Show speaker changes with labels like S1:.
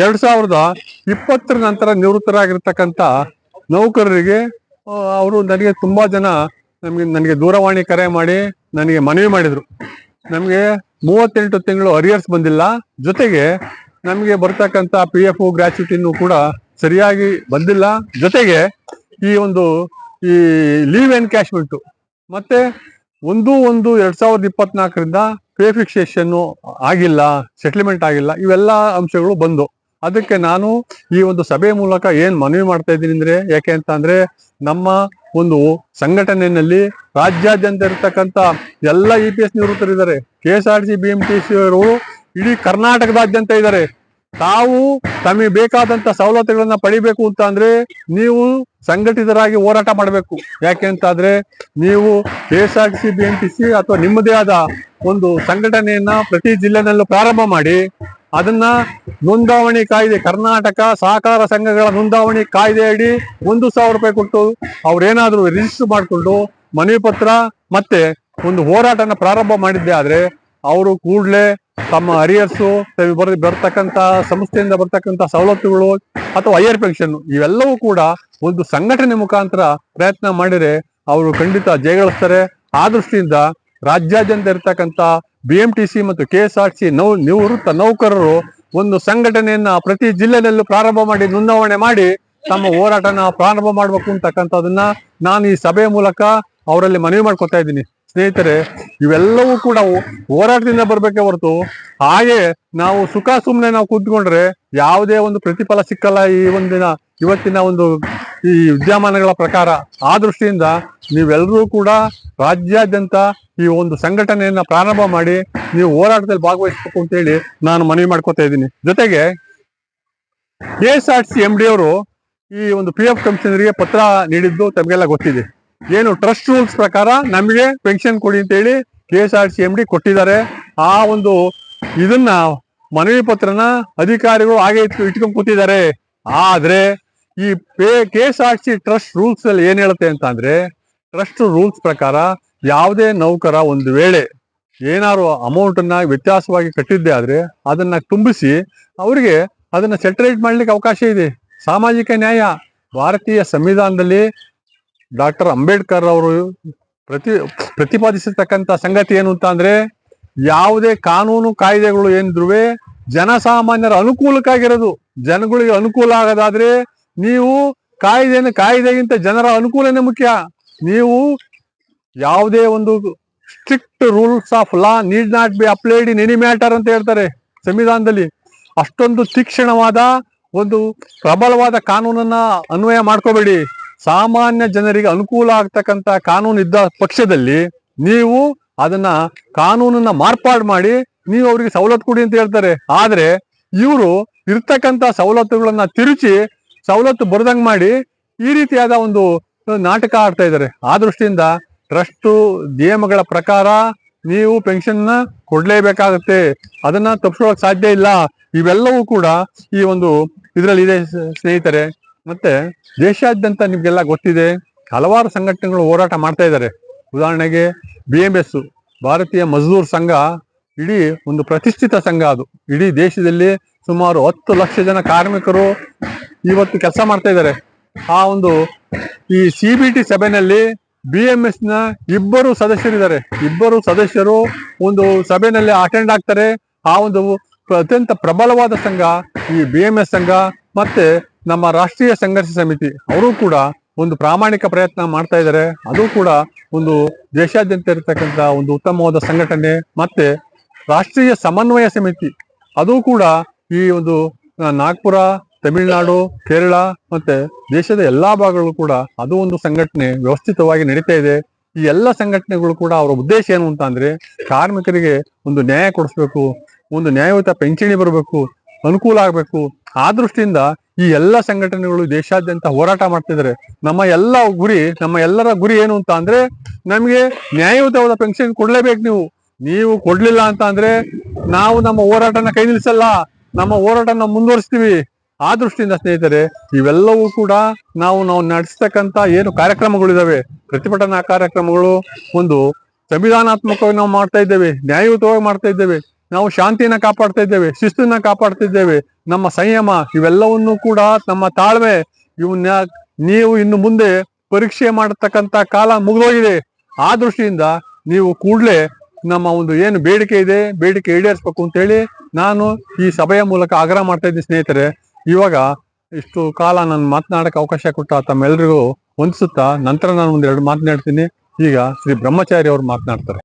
S1: ಎರಡ್ ಸಾವಿರದ ಇಪ್ಪತ್ತರ ನಂತರ ನಿವೃತ್ತರಾಗಿರ್ತಕ್ಕಂಥ ನೌಕರರಿಗೆ ಅವರು ನನಗೆ ತುಂಬಾ ಜನ ನಮಗೆ, ನನಗೆ ದೂರವಾಣಿ ಕರೆ ಮಾಡಿ ನನಗೆ ಮನವಿ ಮಾಡಿದ್ರು. ನಮಗೆ ಮೂವತ್ತೆಂಟು ತಿಂಗಳು ಅರಿಯರ್ಸ್ ಬಂದಿಲ್ಲ. ಜೊತೆಗೆ ನಮಗೆ ಬರ್ತಕ್ಕಂಥ ಪಿ ಎಫ್ ಗ್ರಾಚ್ಯುಟಿನೂ ಕೂಡ ಸರಿಯಾಗಿ ಬಂದಿಲ್ಲ. ಜೊತೆಗೆ ಈ ಒಂದು, ಈ ಲೀವ್ ಎನ್ಕ್ಯಾಶ್ಮೆಂಟ್ ಮತ್ತೆ ಒಂದು ಒಂದು ಎರಡ್ ಸಾವಿರದ ಇಪ್ಪತ್ನಾಲ್ಕರಿಂದ ಪೇ ಫಿಕ್ಸೇಷನ್ ಆಗಿಲ್ಲ ಸೆಟ್ಲ್ಮೆಂಟ್ ಆಗಿಲ್ಲ, ಇವೆಲ್ಲ ಅಂಶಗಳು ಬಂದು. ಅದಕ್ಕೆ ನಾನು ಈ ಒಂದು ಸಭೆ ಮೂಲಕ ಏನ್ ಮನವಿ ಮಾಡ್ತಾ ಇದ್ದೀನಿ ಅಂದ್ರೆ, ಯಾಕೆ ಅಂತ ಅಂದ್ರೆ, ನಮ್ಮ ಒಂದು ಸಂಘಟನೆಯಲ್ಲಿ ರಾಜ್ಯಾದ್ಯಂತ ಇರತಕ್ಕಂತ ಎಲ್ಲ E P S ನಿವೃತ್ತರಿದ್ದಾರೆ. K S R C B M ಇಡೀ ಕರ್ನಾಟಕದಾದ್ಯಂತ ಇದ್ದಾರೆ. ತಾವು ತಮಗೆ ಬೇಕಾದಂತ ಸವಲತ್ತುಗಳನ್ನ ಪಡಿಬೇಕು ಅಂತ ಅಂದ್ರೆ ನೀವು ಸಂಘಟಿತರಾಗಿ ಹೋರಾಟ ಮಾಡಬೇಕು. ಯಾಕೆ ಅಂತ ಆದ್ರೆ ನೀವು K S R C B M C ಅಥವಾ ನಿಮ್ಮದೇ ಆದ ಒಂದು ಸಂಘಟನೆಯನ್ನ ಪ್ರತಿ ಜಿಲ್ಲೆನಲ್ಲೂ ಪ್ರಾರಂಭ ಮಾಡಿ ಅದನ್ನ ನೋಂದಾವಣಿ ಕಾಯ್ದೆ, ಕರ್ನಾಟಕ ಸಹಕಾರ ಸಂಘಗಳ ನೋಂದಾವಣಿ ಕಾಯ್ದೆ ಅಡಿ ಒಂದು ಸಾವಿರ ರೂಪಾಯಿ ಕೊಟ್ಟು ಅವ್ರೇನಾದ್ರೂ ರಿಜಿಸ್ಟರ್ ಮಾಡಿಕೊಂಡು ಮನವಿ ಪತ್ರ ಮತ್ತೆ ಒಂದು ಹೋರಾಟನ ಪ್ರಾರಂಭ ಮಾಡಿದ್ದೆ ಆದ್ರೆ ಅವರು ಕೂಡಲೇ ತಮ್ಮ ಅರಿಯರ್ಸು ಬರ್ ಬರ್ತಕ್ಕಂತ ಸಂಸ್ಥೆಯಿಂದ ಬರ್ತಕ್ಕಂತ ಸವಲತ್ತುಗಳು ಅಥವಾ ಹೈಯರ್ ಪೆನ್ಷನ್ ಇವೆಲ್ಲವೂ ಕೂಡ ಒಂದು ಸಂಘಟನೆ ಮುಖಾಂತರ ಪ್ರಯತ್ನ ಮಾಡಿದ್ರೆ ಅವರು ಖಂಡಿತ ಜಯಗಳಿಸ್ತಾರೆ. ಆ ದೃಷ್ಟಿಯಿಂದ ರಾಜ್ಯಾದ್ಯಂತ ಇರತಕ್ಕಂತ ಬಿ ಎಂ ಟಿ ಸಿ ಮತ್ತು K S R C now, ನಿವೃತ್ತ ನೌಕರರು ಒಂದು ಸಂಘಟನೆಯನ್ನ ಪ್ರತಿ ಜಿಲ್ಲೆಯಲ್ಲೂ ಪ್ರಾರಂಭ ಮಾಡಿ ನೋಂದಾವಣೆ ಮಾಡಿ ತಮ್ಮ ಹೋರಾಟನ ಪ್ರಾರಂಭ ಮಾಡಬೇಕು ಅಂತಕ್ಕಂಥದನ್ನ ನಾನು ಈ ಸಭೆಯ ಮೂಲಕ ಅವರಲ್ಲಿ ಮನವಿ ಮಾಡ್ಕೊತಾ ಇದ್ದೀನಿ. ಸ್ನೇಹಿತರೆ, ಇವೆಲ್ಲವೂ ಕೂಡ ಹೋರಾಟದಿಂದ ಬರಬೇಕೇ ಹೊರತು ಹಾಗೆ ನಾವು ಸುಖ ಸುಮ್ಮನೆ ನಾವು ಕೂತ್ಕೊಂಡ್ರೆ ಯಾವುದೇ ಒಂದು ಪ್ರತಿಫಲ ಸಿಕ್ಕಲ್ಲ ಈ ಒಂದಿನ, ಇವತ್ತಿನ ಒಂದು ಈ ವಿದ್ಯಮಾನಗಳ ಪ್ರಕಾರ. ಆ ದೃಷ್ಟಿಯಿಂದ ನೀವೆಲ್ಲರೂ ಕೂಡ ರಾಜ್ಯಾದ್ಯಂತ ಈ ಒಂದು ಸಂಘಟನೆಯನ್ನ ಪ್ರಾರಂಭ ಮಾಡಿ ನೀವು ಹೋರಾಟದಲ್ಲಿ ಭಾಗವಹಿಸಬೇಕು ಅಂತ ಹೇಳಿ ನಾನು ಮನವಿ ಮಾಡ್ಕೊತಾ ಇದ್ದೀನಿ. ಜೊತೆಗೆ K S R C M D ಅವರು ಈ ಒಂದು ಪಿ ಎಫ್ ಕಮಿಷನರಿಗೆ ಪತ್ರ ನೀಡಿದ್ದು ತಮಗೆಲ್ಲ ಗೊತ್ತಿದೆ. ಏನು ಟ್ರಸ್ಟ್ ರೂಲ್ಸ್ ಪ್ರಕಾರ ನಮಗೆ ಪೆನ್ಷನ್ ಕೊಡಿ ಅಂತ ಹೇಳಿ K S R C M D ಕೊಟ್ಟಿದ್ದಾರೆ. ಆ ಒಂದು ಇದನ್ನ ಮನವಿ ಪತ್ರನ ಅಧಿಕಾರಿಗಳು ಹಾಗೆ ಇಟ್ಕೊ- ಇಟ್ಕೊಂಡ್ ಕೂತಿದ್ದಾರೆ. ಆದ್ರೆ ಈ pay K S R C trust rules ಅಲ್ಲಿ ಏನ್ ಹೇಳುತ್ತೆ ಅಂತ ಅಂದ್ರೆ ಟ್ರಸ್ಟ್ ರೂಲ್ಸ್ ಪ್ರಕಾರ ಯಾವುದೇ ನೌಕರ ಒಂದು ವೇಳೆ ಏನಾದ್ರು ಅಮೌಂಟ್ ಅನ್ನ ವ್ಯತ್ಯಾಸವಾಗಿ ಕಟ್ಟಿದ್ದೆ ಆದರೆ ಅದನ್ನು ತುಂಬಿಸಿ ಅವರಿಗೆ ಅದನ್ನ ಸೆಟರೇಟ್ ಮಾಡ್ಲಿಕ್ಕೆ ಅವಕಾಶ ಇದೆ. ಸಾಮಾಜಿಕ ನ್ಯಾಯ. ಭಾರತೀಯ ಸಂವಿಧಾನದಲ್ಲಿ ಡಾಕ್ಟರ್ ಅಂಬೇಡ್ಕರ್ ಅವರು ಪ್ರತಿ, ಪ್ರತಿಪಾದಿಸತಕ್ಕಂಥ ಸಂಗತಿ ಏನು ಅಂತ ಅಂದ್ರೆ ಯಾವುದೇ ಕಾನೂನು ಕಾಯ್ದೆಗಳು ಏನಿದ್ರು ಜನಸಾಮಾನ್ಯರ ಅನುಕೂಲಕ್ಕಾಗಿರೋದು ಜನಗಳಿಗೆ ಅನುಕೂಲ ಆಗೋದಾದ್ರೆ ನೀವು ಕಾಯ್ದೆನ, ಕಾಯ್ದೆಗಿಂತ ಜನರ ಅನುಕೂಲನೇ ಮುಖ್ಯ. ನೀವು ಯಾವುದೇ ಒಂದು strict rules of law need not be applied in any matter ಅಂತ ಹೇಳ್ತಾರೆ ಸಂವಿಧಾನದಲ್ಲಿ. ಅಷ್ಟೊಂದು ತೀಕ್ಷ್ಣವಾದ ಒಂದು ಪ್ರಬಲವಾದ ಕಾನೂನನ್ನ ಅನ್ವಯ ಮಾಡ್ಕೋಬೇಡಿ. ಸಾಮಾನ್ಯ ಜನರಿಗೆ ಅನುಕೂಲ ಆಗ್ತಕ್ಕಂತ ಕಾನೂನು ಇದ್ದ ಪಕ್ಷದಲ್ಲಿ ನೀವು ಅದನ್ನ ಕಾನೂನನ್ನ ಮಾರ್ಪಾಡು ಮಾಡಿ ನೀವು ಅವರಿಗೆ ಸವಲತ್ತು ಕೊಡಿ ಅಂತ ಹೇಳ್ತಾರೆ. ಆದ್ರೆ ಇವರು ಇರ್ತಕ್ಕಂತ ಸವಲತ್ತುಗಳನ್ನ ತಿರುಚಿ ಸವಲತ್ತು ಬರದಂಗ್ ಮಾಡಿ ಈ ರೀತಿಯಾದ ಒಂದು ನಾಟಕ ಆಡ್ತಾ ಇದ್ದಾರೆ. ಆ ದೃಷ್ಟಿಯಿಂದ ಟ್ರಸ್ಟ್ ನಿಯಮಗಳ ಪ್ರಕಾರ ನೀವು ಪೆನ್ಷನ್ ಕೊಡ್ಲೇಬೇಕಾಗುತ್ತೆ. ಅದನ್ನ ತಪ್ಪಿಸೋಕ್ ಸಾಧ್ಯ ಇಲ್ಲ. ಇವೆಲ್ಲವೂ ಕೂಡ ಈ ಒಂದು ಇದರಲ್ಲಿ ಇದೆ ಸ್ನೇಹಿತರೆ. ಮತ್ತೆ ದೇಶಾದ್ಯಂತ ನಿಮ್ಗೆಲ್ಲ ಗೊತ್ತಿದೆ, ಹಲವಾರು ಸಂಘಟನೆಗಳು ಹೋರಾಟ ಮಾಡ್ತಾ ಇದ್ದಾರೆ. ಉದಾಹರಣೆಗೆ ಬಿ ಎಂ ಎಸ್ ಭಾರತೀಯ ಮಜ್ದೂರ್ ಸಂಘ, ಇಡೀ ಒಂದು ಪ್ರತಿಷ್ಠಿತ ಸಂಘ ಅದು. ಇಡೀ ದೇಶದಲ್ಲಿ ಸುಮಾರು ಹತ್ತು ಲಕ್ಷ ಜನ ಕಾರ್ಮಿಕರು ಇವತ್ತು ಕೆಲಸ ಮಾಡ್ತಾ ಇದ್ದಾರೆ. ಆ ಒಂದು ಈ ಸಿ ಬಿ ಟಿ ಸಭೆನಲ್ಲಿ ಬಿ ಎಂ ಎಸ್ನ ಇಬ್ಬರು ಸದಸ್ಯರಿದ್ದಾರೆ. ಇಬ್ಬರು ಸದಸ್ಯರು ಒಂದು ಸಭೆಯಲ್ಲಿ ಅಟೆಂಡ್ ಆಗ್ತಾರೆ. ಆ ಒಂದು ಅತ್ಯಂತ ಪ್ರಬಲವಾದ ಸಂಘ ಈ ಬಿ ಎಂ ಎಸ್ ಸಂಘ ಮತ್ತೆ ನಮ್ಮ ರಾಷ್ಟ್ರೀಯ ಸಂಘರ್ಷ ಸಮಿತಿ. ಅವರು ಕೂಡ ಒಂದು ಪ್ರಾಮಾಣಿಕ ಪ್ರಯತ್ನ ಮಾಡ್ತಾ ಇದ್ದಾರೆ. ಅದು ಕೂಡ ಒಂದು ದೇಶಾದ್ಯಂತ ಇರತಕ್ಕಂತ ಒಂದು ಉತ್ತಮವಾದ ಸಂಘಟನೆ ಮತ್ತೆ ರಾಷ್ಟ್ರೀಯ ಸಮನ್ವಯ ಸಮಿತಿ. ಅದು ಕೂಡ ಈ ಒಂದು ನಾಗ್ಪುರ ತಮಿಳುನಾಡು, ಕೇರಳ ಮತ್ತೆ ದೇಶದ ಎಲ್ಲಾ ಭಾಗಗಳು ಕೂಡ ಅದು ಒಂದು ಸಂಘಟನೆ ವ್ಯವಸ್ಥಿತವಾಗಿ ನಡೀತಾ ಇದೆ. ಈ ಎಲ್ಲ ಸಂಘಟನೆಗಳು ಕೂಡ ಅವರ ಉದ್ದೇಶ ಏನು ಅಂತ ಅಂದ್ರೆ ಕಾರ್ಮಿಕರಿಗೆ ಒಂದು ನ್ಯಾಯ ಕೊಡಿಸ್ಬೇಕು, ಒಂದು ನ್ಯಾಯಯುತ ಪಿಂಚಣಿ ಬರಬೇಕು, ಅನುಕೂಲ ಆಗಬೇಕು. ಆ ದೃಷ್ಟಿಯಿಂದ ಈ ಎಲ್ಲ ಸಂಘಟನೆಗಳು ದೇಶಾದ್ಯಂತ ಹೋರಾಟ ಮಾಡ್ತಿದ್ದಾರೆ ನಮ್ಮ ಎಲ್ಲ ಗುರಿ, ನಮ್ಮ ಎಲ್ಲರ ಗುರಿ ಏನು ಅಂತ ಅಂದ್ರೆ ನಮಗೆ ನ್ಯಾಯಯುತವಾದ ಪೆನ್ಷನ್ ಕೊಡ್ಲೇಬೇಕು ನೀವು. ನೀವು ಕೊಡ್ಲಿಲ್ಲ ಅಂತ ಅಂದ್ರೆ ನಾವು ನಮ್ಮ ಹೋರಾಟನ ಕೈ ನಿಲ್ಲಿಸಲ್ಲ ನಮ್ಮ ಹೋರಾಟನ ಮುಂದುವರಿಸ್ತೀವಿ. ಆ ದೃಷ್ಟಿಯಿಂದ ಸ್ನೇಹಿತರೆ, ಇವೆಲ್ಲವೂ ಕೂಡ ನಾವು ನಾವು ನಡೆಸ್ತಕ್ಕಂತ ಏನು ಕಾರ್ಯಕ್ರಮಗಳಿದಾವೆ ಪ್ರತಿಭಟನಾ ಕಾರ್ಯಕ್ರಮಗಳು, ಒಂದು ಸಂವಿಧಾನಾತ್ಮಕವಾಗಿ ನಾವು ಮಾಡ್ತಾ ಇದ್ದೇವೆ, ನ್ಯಾಯಯುತವಾಗಿ ಮಾಡ್ತಾ ಇದ್ದೇವೆ, ನಾವು ಶಾಂತಿನ ಕಾಪಾಡ್ತಾ ಇದ್ದೇವೆ, ಶಿಸ್ತನ್ನ ಕಾಪಾಡ್ತಾ ಇದ್ದೇವೆ, ನಮ್ಮ ಸಂಯಮ ಇವೆಲ್ಲವನ್ನೂ ಕೂಡ ನಮ್ಮ ತಾಳ್ಮೆ ಇವನ್ನ ನೀವು ಇನ್ನು ಮುಂದೆ ಪರೀಕ್ಷೆ ಮಾಡತಕ್ಕಂತ ಕಾಲ ಮುಗಿದೋಗಿದೆ. ಆ ದೃಷ್ಟಿಯಿಂದ ನೀವು ಕೂಡಲೇ ನಮ್ಮ ಒಂದು ಏನು ಬೇಡಿಕೆ ಇದೆ, ಬೇಡಿಕೆ ಈಡೇರಿಸ್ಬೇಕು ಅಂತೇಳಿ ನಾನು ಈ ಸಭೆಯ ಮೂಲಕ ಆಗ್ರಹ ಮಾಡ್ತಾ ಇದ್ದೀನಿ ಸ್ನೇಹಿತರೆ. ಇವಾಗ ಇಷ್ಟು ಕಾಲ ನಾನು ಮಾತನಾಡಕ್ಕೆ ಅವಕಾಶ ಕೊಟ್ಟ ತಮ್ಮೆಲ್ಲರಿಗೂ ಹೊಂದಿಸುತ್ತಾ ನಂತರ ನಾನು ಒಂದೆರಡು ಮಾತನಾಡ್ತೀನಿ ಈಗ ಶ್ರೀ ಬ್ರಹ್ಮಚಾರಿ ಅವರು ಮಾತನಾಡ್ತಾರೆ.